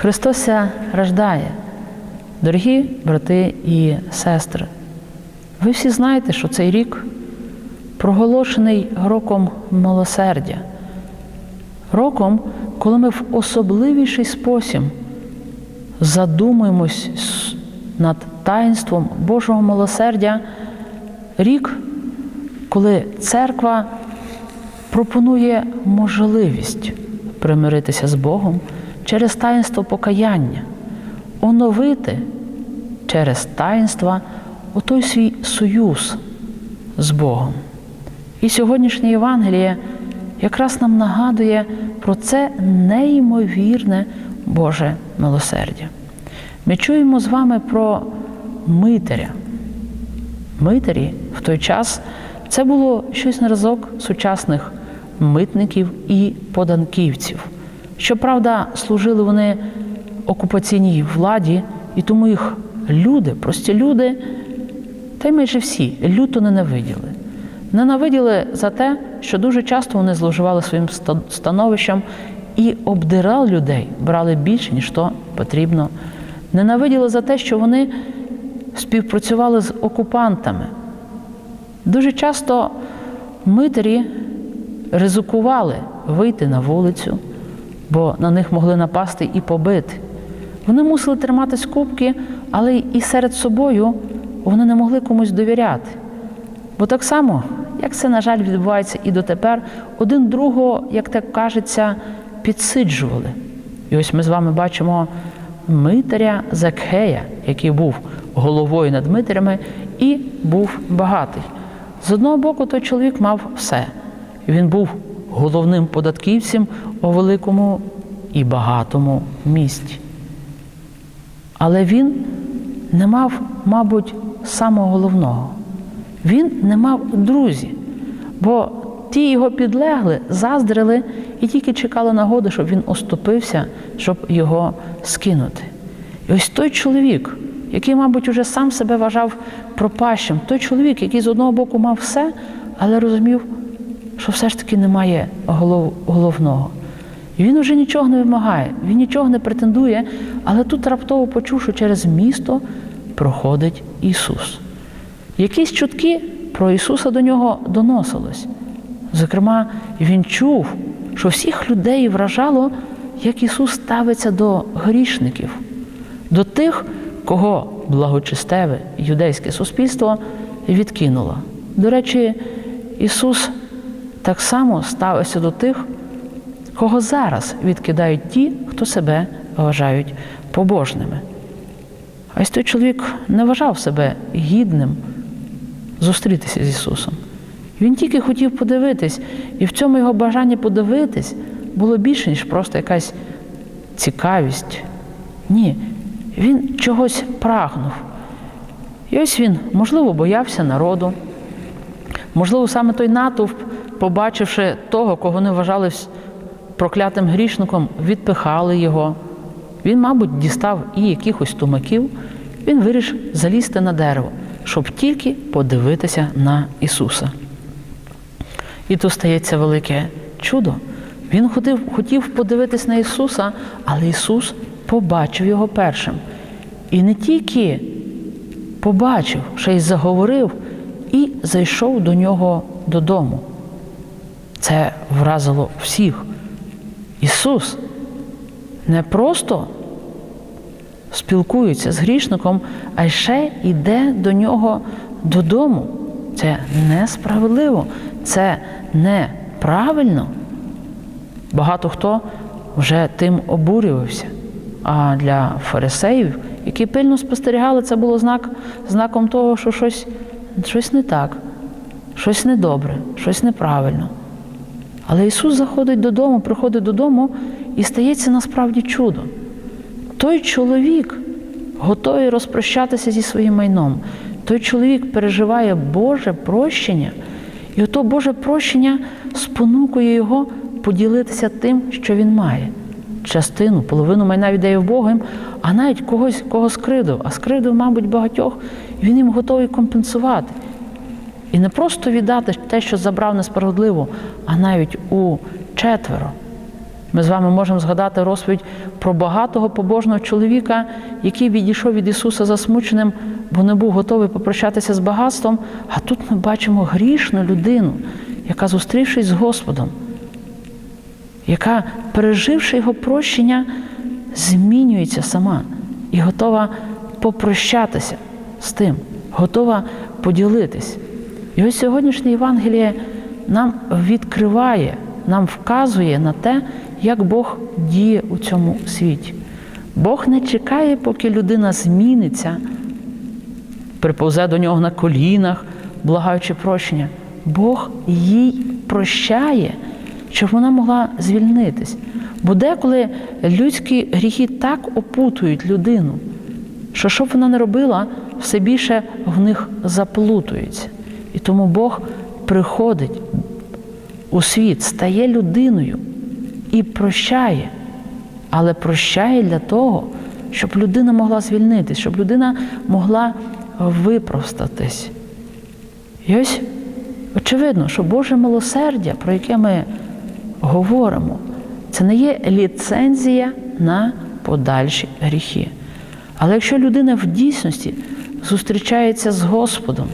Христос рождає. Дорогі брати і сестри, ви всі знаєте, що цей рік проголошений роком милосердя, роком, коли ми в особливіший спосіб задумуємось над таїнством Божого милосердя, рік, коли церква пропонує можливість примиритися з Богом через таїнство покаяння, оновити через таїнства отой свій союз з Богом. І сьогоднішнє Євангеліє якраз нам нагадує про це неймовірне Боже милосердя. Ми чуємо з вами про митаря. Митарі в той час це було щось на разок сучасних митників і поданківців. Щоправда, служили вони окупаційній владі, і тому їх люди, прості люди, та й майже всі люто ненавиділи. Ненавиділи за те, що дуже часто вони зловживали своїм становищем і обдирали людей, брали більше, ніж то потрібно. Ненавиділи за те, що вони співпрацювали з окупантами. Дуже часто митарі ризикували вийти на вулицю, бо на них могли напасти і побити. Вони мусили триматись кубки, але і серед собою вони не могли комусь довіряти. Бо так само, як це, на жаль, відбувається і дотепер, один другого, як так кажеться, підсиджували. І ось ми з вами бачимо митаря Закхея, який був головою над митарями і був багатий. З одного боку, той чоловік мав все. Він був головним податківцем у великому і багатому місті. Але він не мав, мабуть, самого головного. Він не мав друзів, бо ті його підлегли, заздрили і тільки чекали нагоди, щоб він оступився, щоб його скинути. І ось той чоловік, який, мабуть, уже сам себе вважав пропащим, той чоловік, який з одного боку мав все, але розумів, що все ж таки немає голов- головного. Він уже нічого не вимагає, він нічого не претендує, але тут раптово почув, що через місто проходить Ісус. Якісь чутки про Ісуса до нього доносились. Зокрема, він чув, що всіх людей вражало, як Ісус ставиться до грішників, до тих, кого благочестиве юдейське суспільство відкинуло. До речі, Ісус так само ставиться до тих, кого зараз відкидають ті, хто себе вважають побожними. А ось той чоловік не вважав себе гідним зустрітися з Ісусом. Він тільки хотів подивитись, і в цьому його бажанні подивитись було більше, ніж просто якась цікавість. Ні, він чогось прагнув. І ось він, можливо, боявся народу, можливо, саме той натовп, побачивши того, кого не вважали проклятим грішником, відпихали його. Він, мабуть, дістав і якихось тумаків, він вирішив залізти на дерево, щоб тільки подивитися на Ісуса. І тут стається велике чудо. Він хотів, хотів подивитись на Ісуса, але Ісус побачив його першим. І не тільки побачив, ще й заговорив і зайшов до нього додому. Це вразило всіх. Ісус не просто спілкується з грішником, а ще йде до нього додому. Це несправедливо, це неправильно. Багато хто вже тим обурювався. А для фарисеїв, які пильно спостерігали, це було знак, знаком того, що щось, щось не так, щось недобре, щось неправильно. Але Ісус заходить додому, приходить додому і стається насправді чудо. Той чоловік готовий розпрощатися зі своїм майном. Той чоловік переживає Боже прощення, і ото Боже прощення спонукує його поділитися тим, що він має. Частину, половину майна віддає в Богом, а навіть когось, кого скридив, а скридив, мабуть, багатьох, він їм готовий компенсувати. І не просто віддати те, що забрав несправедливо, а навіть у четверо. Ми з вами можемо згадати розповідь про багатого побожного чоловіка, який відійшов від Ісуса засмученим, бо не був готовий попрощатися з багатством. А тут ми бачимо грішну людину, яка, зустрівшись з Господом, яка, переживши його прощення, змінюється сама і готова попрощатися з тим, готова поділитись. І ось сьогоднішнє Євангеліє нам відкриває, нам вказує на те, як Бог діє у цьому світі. Бог не чекає, поки людина зміниться, приповзе до нього на колінах, благаючи прощення. Бог їй прощає, щоб вона могла звільнитись. Бо деколи людські гріхи так опутують людину, що що б вона не робила, все більше в них заплутується. І тому Бог приходить у світ, стає людиною і прощає, але прощає для того, щоб людина могла звільнитись, щоб людина могла випростатись. І ось очевидно, що Боже милосердя, про яке ми говоримо, це не є ліцензія на подальші гріхи. Але якщо людина в дійсності зустрічається з Господом,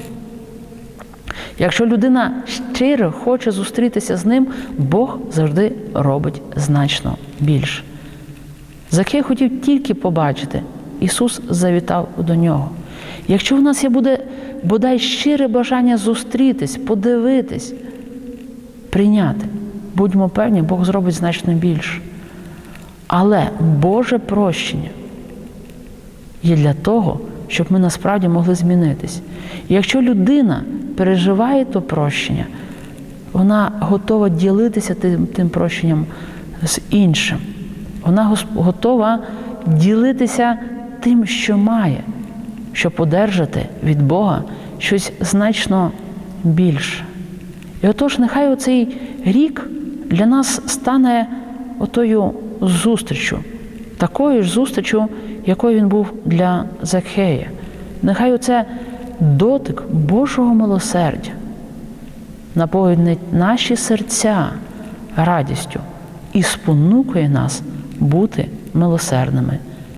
якщо людина щиро хоче зустрітися з ним, Бог завжди робить значно більше. Закей хотів тільки побачити, Ісус завітав до нього. Якщо в нас є буде бодай щире бажання зустрітись, подивитись, прийняти, будьмо певні, Бог зробить значно більше. Але Боже прощення є для того, щоб ми насправді могли змінитись. І якщо людина переживає то прощення, вона готова ділитися тим, тим прощенням з іншим. Вона готова ділитися тим, що має, щоб одержати від Бога щось значно більше. І отож, нехай оцей рік для нас стане отою зустрічю, такою ж зустрічю, якою він був для Закхея. Нехай оце дотик Божого милосердя. Наповнить наші серця радістю і спонукує нас бути милосердними